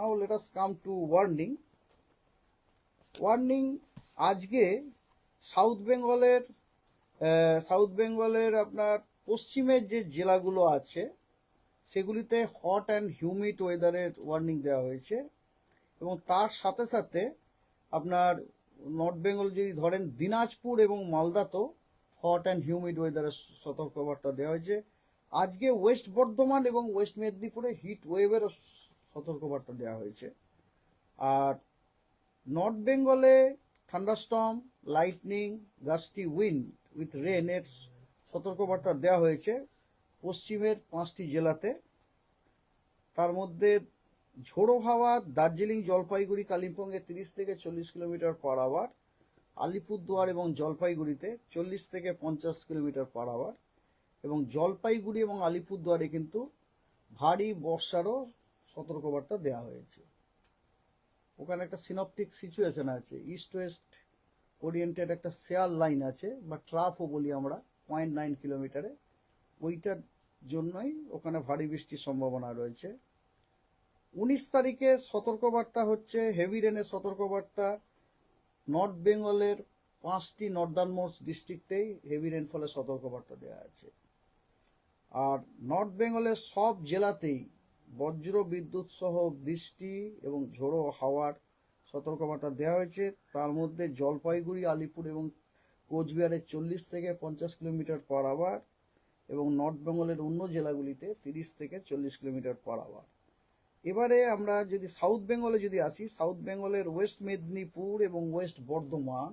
Now let us come to warning warning আজকে south বেঙ্গলের south বেঙ্গলের আপনার পশ্চিমের যে জেলাগুলো আছে, সেগুলিতে হট অ্যান্ড হিউমিড ওয়েদারের ওয়ার্নিং দেওয়া হয়েছে। এবং তার সাথে সাথে আপনার নর্থ বেঙ্গল যদি ধরেন, দিনাজপুর এবং মালদাতেও হট অ্যান্ড হিউমিড ওয়েদারের সতর্কবার্তা দেওয়া হয়েছে। আজকে ওয়েস্ট বর্ধমান এবং ওয়েস্ট মেদিনীপুরে হিট ওয়েভেরও সতর্কবার্তা দেওয়া হয়েছে। আর নর্থ বেঙ্গলে thunderstorm, lightning, gusty wind with rain এর সতর্কবার্তা দেওয়া হয়েছে পশ্চিমের পাঁচটি জেলাতে। তার মধ্যে ঝোড়ো হাওয়া দার্জিলিং, জলপাইগুড়ি, কালিম্পংয়ে তিরিশ থেকে চল্লিশ কিলোমিটার পার আওয়ার, আলিপুরদুয়ার এবং জলপাইগুড়িতে চল্লিশ থেকে পঞ্চাশ কিলোমিটার পার আওয়ার এবং জলপাইগুড়ি এবং আলিপুরদুয়ারে কিন্তু ভারী বর্ষারও সতর্কবার্তা দেওয়া হয়েছে। ওখানে একটা সিনপটিক সিচুয়েশন আছে। ইস্ট ওয়েস্ট ওরিয়েন্টেড একটা শেয়ার লাইন আছে, বা ট্রাফও বলি আমরা পয়েন্ট নাইন কিলোমিটারে ওইটার জন্যই ওখানে ভারী বৃষ্টির সম্ভাবনা রয়েছে। উনিশ তারিখে সতর্কবার্তা হচ্ছে হেভি রেনের সতর্কবার্তা। নর্থ বেঙ্গলের পাঁচটি নর্দার্ন মোস্ট ডিস্ট্রিক্টেই হেভি রেনফলের সতর্কবার্তা দেওয়া আছে। আর নর্থ বেঙ্গলের সব জেলাতেই বজ্র বিদ্যুৎ সহ বৃষ্টি এবং ঝোড়ো হাওয়ার সতর্কবার্তা দেওয়া হয়েছে। তার মধ্যে জলপাইগুড়ি, আলিপুর এবং কোচবিহারের চল্লিশ থেকে পঞ্চাশ কিলোমিটার পার আওয়ার এবং নর্থ বেঙ্গলের অন্য জেলাগুলিতে তিরিশ থেকে চল্লিশ কিলোমিটার পার আওয়ার। এবারে আমরা যদি সাউথ বেঙ্গলে যদি আসি, সাউথ বেঙ্গলের ওয়েস্ট মেদিনীপুর এবং ওয়েস্ট বর্ধমান,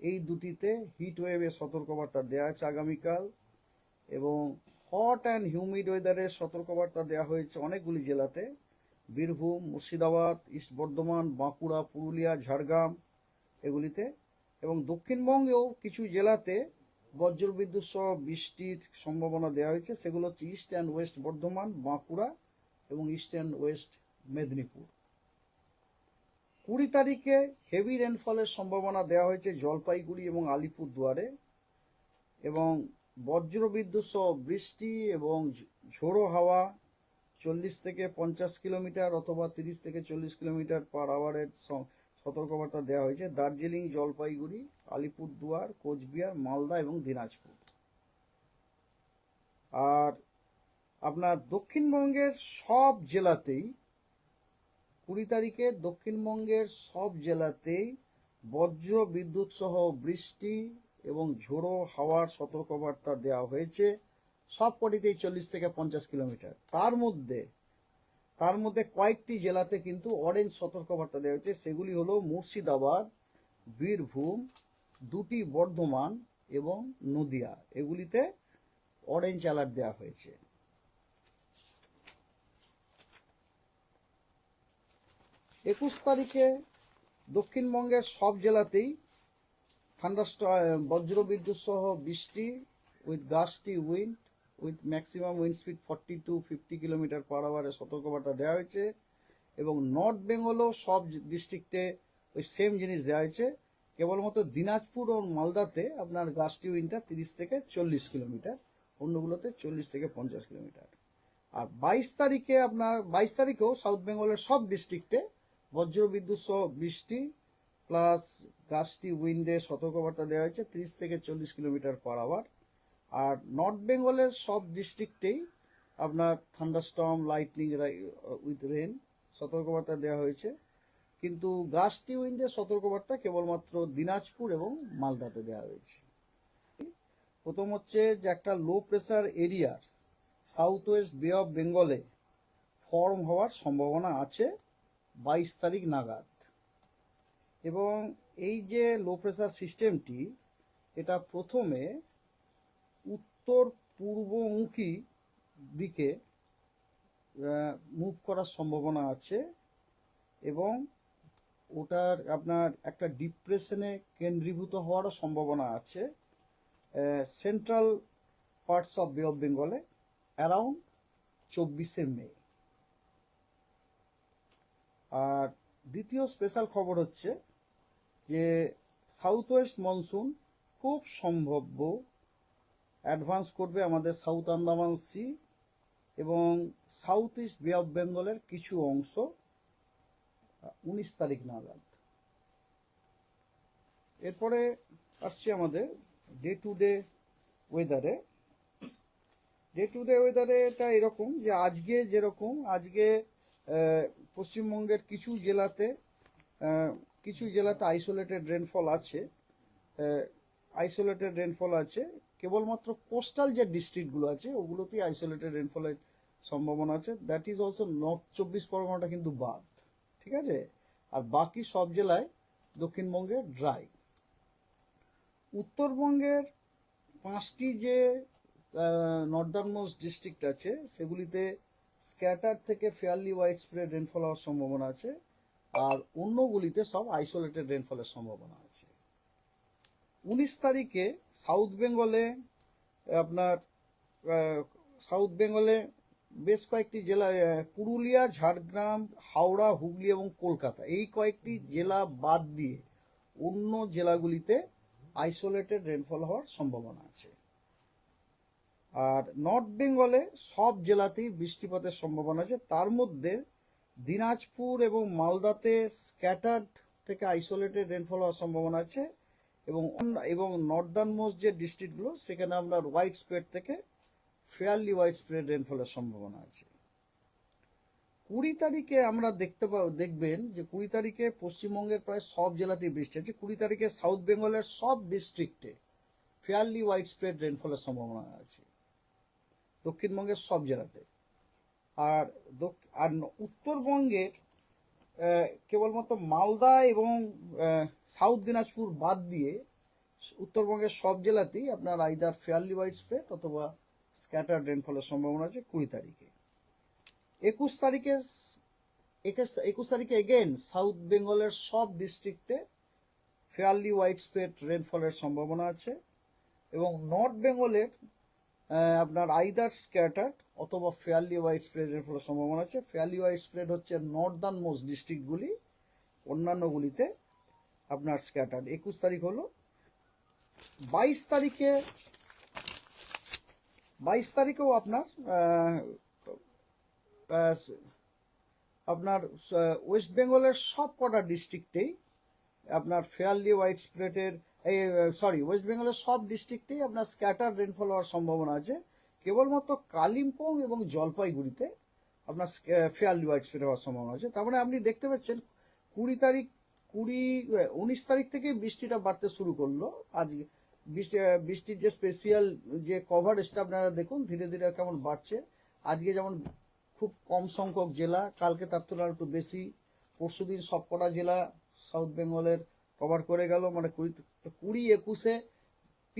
এই দুটিতে হিট ওয়েভের সতর্কবার্তা দেওয়া আছে আগামীকাল এবং হট অ্যান্ড হিউমিড ওয়েদারের সতর্কবার্তা দেওয়া হয়েছে অনেকগুলি জেলাতে। বীরভূম, মুর্শিদাবাদ, ইস্ট বর্ধমান, বাঁকুড়া, পুরুলিয়া, ঝাড়গ্রাম এগুলিতে। এবং দক্ষিণবঙ্গেও কিছু জেলাতে বজ্রবিদ্যুৎ সহ বৃষ্টির সম্ভাবনা দেওয়া হয়েছে। সেগুলো হচ্ছে east and west Bardhaman, Bankura এবং ইস্ট অ্যান্ড ওয়েস্ট মেদিনীপুর। কুড়ি তারিখে হেভি রেনফলের সম্ভাবনা দেওয়া হয়েছে জলপাইগুড়ি এবং আলিপুরদুয়ারে। এবং বজ্রবিদ্যুৎ সহ বৃষ্টি এবং ঝোড়ো হাওয়া চল্লিশ থেকে পঞ্চাশ কিলোমিটার অথবা তিরিশ থেকে চল্লিশ কিলোমিটার পার আওয়ারের সতর্কবার্তা দেওয়া হয়েছে দার্জিলিং, জলপাইগুড়ি, আলিপুরদুয়ার, কোচবিহার, মালদা এবং দিনাজপুর। আর আপনার দক্ষিণবঙ্গের সব জেলাতেই কুড়ি তারিখে দক্ষিণবঙ্গের সব জেলাতেই বজ্র বিদ্যুৎ সহ বৃষ্টি এবং ঝোড়ো হাওয়ার সতর্কবার্তা দেওয়া হয়েছে। সব কটিতেই চল্লিশ থেকে পঞ্চাশ কিলোমিটার। তার মধ্যে তার মধ্যে কয়েকটি জেলাতে কিন্তু অরেঞ্জ সতর্কবার্তা দেওয়া হয়েছে। সেগুলি হলো মুর্শিদাবাদ, বীরভূম, দুটি বর্ধমান এবং নদিয়া। এগুলিতে অরেঞ্জ অ্যালার্ট দেওয়া হয়েছে। একুশ তারিখে দক্ষিণবঙ্গের সব জেলাতেই থান্ডাস্ট বজ্রবিদ্যুৎ সহ বৃষ্টি with gusty wind with maximum wind speed forty to fifty kilometre per আওয়ারের সতর্কবার্তা দেওয়া হয়েছে এবং নর্থ বেঙ্গলও সব ডিস্ট্রিক্টে ওই সেম জিনিস দেওয়া হয়েছে। কেবলমাত্র দিনাজপুর ও মালদাতে আপনার গাছটি উইন্ডটা তিরিশ থেকে চল্লিশ কিলোমিটার অন্যগুলোতে চল্লিশ থেকে পঞ্চাশ কিলোমিটার আর বাইশ তারিখে আপনার, বাইশ তারিখেও সাউথ বেঙ্গলের সব ডিস্ট্রিক্টে বজ্রবিদ্যুৎ সহ বৃষ্টি প্লাস গাছটি উইন্ডে সতর্কবার্তা দেওয়া হয়েছে, তিরিশ থেকে চল্লিশ কিলোমিটার পার আওয়ার। আর নর্থ বেঙ্গলের সব ডিস্ট্রিক্টেই আপনার থান্ডারস্টর্ম, লাইটনিং উইথ রেন সতর্কবার্তা দেওয়া হয়েছে। কিন্তু গাছটি উইন্ডে সতর্কবার্তা কেবলমাত্র দিনাজপুর এবং মালদাতে দেওয়া হয়েছে। প্রথম হচ্ছে যে একটা লো প্রেসার এরিয়ার সাউথ ওয়েস্ট বে অফ বেঙ্গলে ফর্ম হওয়ার সম্ভাবনা আছে বাইশ তারিখ নাগাদ। এবং এই যে লো প্রেসার সিস্টেমটি এটা প্রথমে উত্তর পূর্বমুখী দিকে মুভ করার সম্ভাবনা আছে এবং ওটার আপনার একটা ডিপ্রেশনে কেন্দ্রীভূত হওয়ারও সম্ভাবনা আছে। Central parts of bay of বেঙ্গলে অ্যারাউন্ড চব্বিশে মে। আর দ্বিতীয় স্পেশাল খবর হচ্ছে যে সাউথ ওয়েস্ট মনসুন খুব সম্ভাব্য অ্যাডভান্স করবে আমাদের সাউথ আন্দামান সি এবং সাউথ ইস্ট বে অফ বেঙ্গলের কিছু অংশ উনিশ তারিখ নাগাদ। এরপরে আসছে আমাদের ডে টু ডে ওয়েদারে ডে টু ডে ওয়েদারে এটা এরকম যে আজকে যেরকম, আজকে পশ্চিমবঙ্গের কিছু জেলাতে কিছু জেলাতে আইসোলেটেড রেনফল আছে আইসোলেটেড রেনফল আছে, কেবলমাত্র কোস্টাল যে ডিস্ট্রিক্টগুলো আছে, ওগুলোতেই আইসোলেটেড রেনফলের সম্ভাবনা আছে। দ্যাট ইজ অলসো নর্থ চব্বিশ পরগনাটা কিন্তু বাদ, ঠিক আছে? আর বাকি সব জেলায় দক্ষিণবঙ্গে ড্রাই উত্তরবঙ্গের পাঁচটি যে নর্দার্ন মোস্ট ডিস্ট্রিক্ট আছে, সেগুলিতে স্ক্যাটার থেকে ফেয়ারলি ওয়াইড স্প্রেড রেনফল হওয়ার সম্ভাবনা আছে। আর অন্যগুলিতে সব আইসোলেটেড রেনফলের সম্ভাবনা আছে। উনিশ তারিখে সাউথ বেঙ্গলে আপনার সাউথ বেঙ্গলে বেশ কয়েকটি জেলা পুরুলিয়া, ঝাড়গ্রাম, হাওড়া, হুগলি এবং কলকাতা এই কয়েকটি জেলা বাদ দিয়ে অন্য জেলাগুলিতে আইসোলেটেড রেনফল হওয়ার সম্ভাবনা আছে। আর নর্থ বেঙ্গলে সব জেলাতেই বৃষ্টিপাতের সম্ভাবনা আছে। তার মধ্যে দিনাজপুর এবং মালদাতে স্ক্যাটার্ড থেকে আইসোলেটেড রেনফল হওয়ার সম্ভাবনা আছে এবং এবং নর্দার্ন মোস্ট যে ডিস্ট্রিক্টগুলো, সেখানে আপনার হোয়াইট স্প্রেড থেকে ফেয়ারলি হোয়াইট স্প্রেড রেনফলের সম্ভাবনা আছে। কুড়ি তারিখে আমরা দেখতে পাব দেখবেন যে কুড়ি তারিখে পশ্চিমবঙ্গের প্রায় সব জেলাতেই বৃষ্টি আছে কুড়ি তারিখে সাউথ বেঙ্গলের সব ডিস্ট্রিক্টে ফেয়ারলি হোয়াইট স্প্রেড রেনফলের সম্ভাবনা আছে। দক্ষিণবঙ্গের সব জেলাতে। আর আর উত্তরবঙ্গের কেবলমাত্র মালদা এবং সাউথ দিনাজপুর বাদ দিয়ে উত্তরবঙ্গের সব জেলাতেই আপনার আইদার ফেয়ারলি ওয়াইড স্প্রেড অথবা স্ক্যাটার রেনফলের সম্ভাবনা আছে কুড়ি তারিখে। একুশ তারিখে একুশ- তারিখে এগেন সাউথ বেঙ্গলের সব ডিস্ট্রিক্টে ফেয়ারলি ওয়াইড স্প্রেড রেনফলের সম্ভাবনা আছে এবং নর্থ বেঙ্গলের আপনার আইদার স্ক্যাটার্ড অথবা ফেয়ারলি ওয়াইড স্প্রেড রেনফলের সম্ভাবনা আছে। ফেয়ারলি ওয়াইড স্প্রেড হচ্ছে নর্দার্ন মোস্ট ডিস্ট্রিক্টগুলি অন্যান্যগুলিতে আপনার স্ক্যাটার্ড একুশ তারিখ হলো। বাইশ তারিখে, বাইশ তারিখেও আপনার আপনার ওয়েস্ট বেঙ্গলের সব কটা ডিস্ট্রিক্টেই আপনার ফেয়ারলি ওয়াইড স্প্রেডের এই সরি ওয়েস্ট বেঙ্গলের সব ডিস্ট্রিক্টেই আপনার স্ক্যাটার রেনফল হওয়ার সম্ভাবনা আছে। কেবলমাত্র কালিম্পং এবং জলপাইগুড়িতে আপনার ফেয়ারলি হোয়াইট স্প্রেড হওয়ার সম্ভাবনা আছে। তার মানে আপনি দেখতে পাচ্ছেন কুড়ি তারিখ, কুড়ি উনিশ তারিখ থেকে বৃষ্টিটা বাড়তে শুরু করল। আজ বৃষ্টি বৃষ্টির যে স্পেশিয়াল যে কভারেজটা আপনারা দেখুন, ধীরে ধীরে কেমন বাড়ছে। আজকে যেমন খুব কম সংখ্যক জেলা, কালকে তার তুলনায় একটু বেশি। পরশুদিন সবকটা জেলা সাউথ বেঙ্গলের কভার করে গেল। মানে কুড়ি কুড়ি একুশে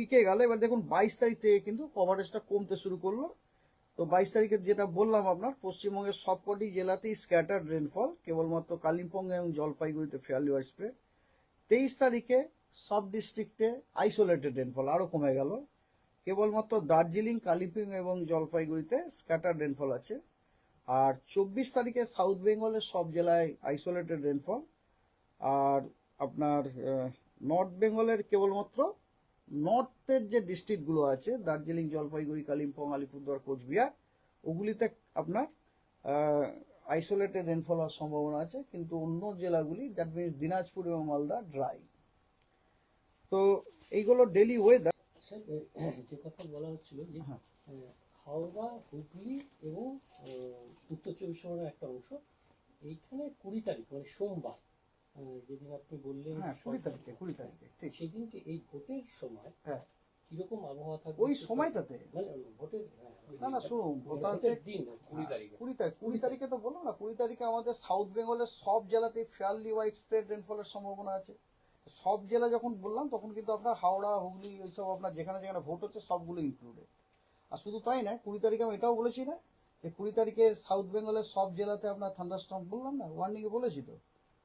পিকে গেল, এবার দেখুন বাইশ তারিখ থেকে কিন্তু কভারেজটা কমতে শুরু করল। তো বাইশ তারিখে যেটা বললাম আপনার, পশ্চিমবঙ্গের সবকটি জেলাতেই স্ক্যাটার্ড রেনফল কেবলমাত্র কালিম্পং এবং জলপাইগুড়িতে ফেয়ারলি স্প্রেড তেইশ তারিখে সব ডিস্ট্রিক্টে আইসোলেটেড রেনফল আরও কমে গেল। কেবলমাত্র দার্জিলিং, কালিম্পং এবং জলপাইগুড়িতে স্ক্যাটার্ড রেনফল আছে। আর চব্বিশ তারিখে সাউথ বেঙ্গলের সব জেলায় আইসোলেটেড রেনফল আর আপনার নর্থ বেঙ্গলের কেবলমাত্র নর্থের যে ডিস্ট্রিক্টগুলো আছে দার্জিলিং জলপাইগুড়ি কালিম্পং আলিপুরদুয়ার কোচবিহার ওগুলিতে আপনার আইসোলেটেড রেনফল হওয়ার সম্ভাবনা আছে কিন্তু অন্য জেলাগুলি দ্যাট মিনস দিনাজপুর এবং মালদা ড্রাই তো এইগুলো ডেলি ওয়েদার যে কথা বলা হচ্ছিল যে হ্যাঁ। হাওড়া হুগলি এবং উত্তর চব্বিশ পরগনার একটা অংশ এইখানে কুড়ি তারিখ মানে সোমবার যেদিন আপনি বললেন হ্যাঁ কুড়ি তারিখে কুড়ি তারিখে ঠিক। সেদিনকে এই ভোটের সময় হ্যাঁ। কীরকম আবহাওয়া থাকবে? ওই সময়টাতে। মানে ভোটের হ্যাঁ, না না শুনুন ভোটের দিন কুড়ি তারিখে। কুড়ি তারিখ কুড়ি তারিখে তো বললাম না কুড়ি তারিখে আমাদের সাউথ বেঙ্গলের সব জেলাতেই ফেয়ারলি ওয়াইড স্প্রেড রেনফলের সম্ভাবনা আছে। সব জেলা যখন বললাম তখন কিন্তু আপনার হাওড়া হুগলি ওইসব আপনার যেখানে যেখানে ভোট হচ্ছে সবগুলো ইনক্লুডেড আর শুধু তাই না কুড়ি তারিখে আমি এটাও বলেছি না যে কুড়ি তারিখে সাউথ বেঙ্গলের সব জেলাতে আপনার থান্ডারস্টর্ম বললাম না ওয়ার্নিংয়ে বলেছি তো।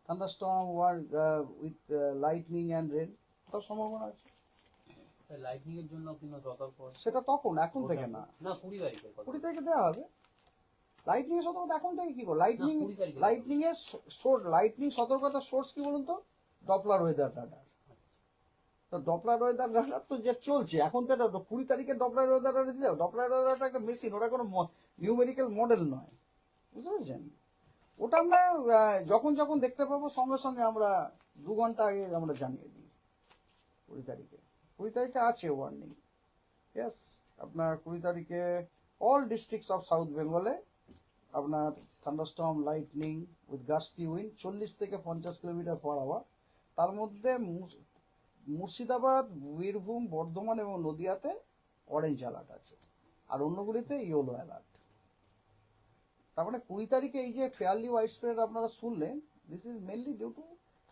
Thunderstorm war with lightning and rain তার সম্ভাবনা আছে। লাইটনিং এর জন্য কিন্তু সতর্ক সেটা তখন এখন থেকে না। না কুড়ি তারিখের কথা। কুড়ি তারিখে দেওয়া হবে। লাইটনিং এর সতর্কতা এখন থেকে কি করো লাইটনিং 20 তারিখে লাইটনিং এর সোর্স লাইটনিং সতর্কতার সোর্স কি বলুন তো? ডপলার ওয়েদার রাডার তো ডপলার ওয়েদার রাডার তো যে চলছে এখন তো এটা কুড়ি তারিখে ডপলার ওয়েদার রাডার দিলে ডপলার ওয়েদারটা একটা মেশিন ওটা কোনো নিউমেরিক্যাল মডেল নয়। বুঝতে পেরেছেন? ওটা আমরা যখন যখন দেখতে পাবো, সঙ্গে সঙ্গে আমরা দু ঘণ্টা আগে আমরা জানিয়ে দিই। কুড়ি তারিখে। কুড়ি তারিখে আছে ওয়ার্নিং ইয়াস আপনার কুড়ি তারিখে অল ডিস্ট্রিক্টস অফ সাউথ বেঙ্গলে আপনার thunderstorm lightning with gusty wind চল্লিশ থেকে পঞ্চাশ কিলোমিটার পার আওয়ার তার মধ্যে মুর্শিদাবাদ, বীরভূম, বর্ধমান এবং নদিয়াতে অরেঞ্জ অ্যালার্ট আছে। আর অন্যগুলিতে ইয়েলো অ্যালার্ট তার মানে কুড়ি তারিখে এই যে ফেয়ারলি ওয়াইড স্প্রেড আপনারা শুনলেন this is mainly due to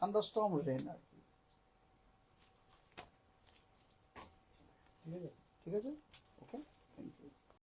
thunderstorm rain আর কি। ঠিক আছে?